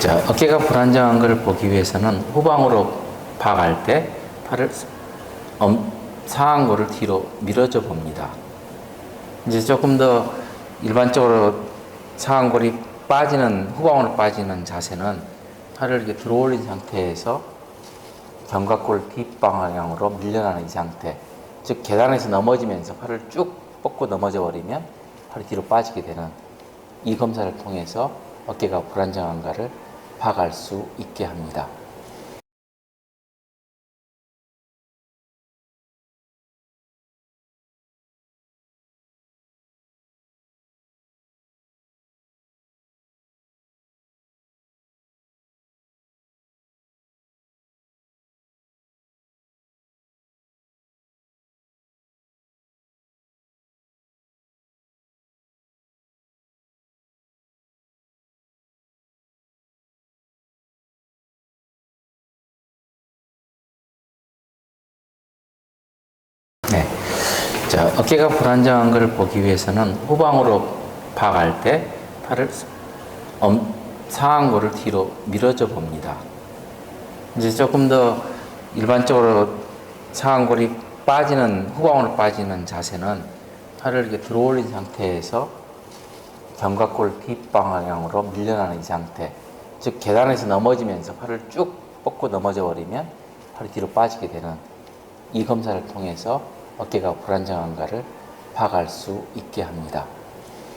자, 어깨가 불안정한 것을 보기 위해서는 후방으로 박을 때 팔을 엄, 상완골을 뒤로 밀어줘 봅니다. 이제 조금 더 일반적으로 상완골이 빠지는 후방으로 빠지는 자세는 팔을 이렇게 들어올린 상태에서 견갑골 뒷방향으로 밀려나는 이 상태. 즉 계단에서 넘어지면서 팔을 쭉 뻗고 넘어져 버리면 팔이 뒤로 빠지게 되는 이 검사를 통해서 어깨가 불안정한가를 파악할 수 있게 합니다. 자, 어깨가 불안정한 것을 보기 위해서는 후방으로 박을 때 팔을 엄, 상완골을 뒤로 밀어줘 봅니다. 이제 조금 더 일반적으로 상완골이 빠지는 후방으로 빠지는 자세는 팔을 이렇게 들어올린 상태에서 견갑골 뒷방향으로 밀려나는 이 상태. 즉 계단에서 넘어지면서 팔을 쭉 뻗고 넘어져 버리면 팔이 뒤로 빠지게 되는 이 검사를 통해서 어깨가 불안정한가를 파악할 수 있게 합니다.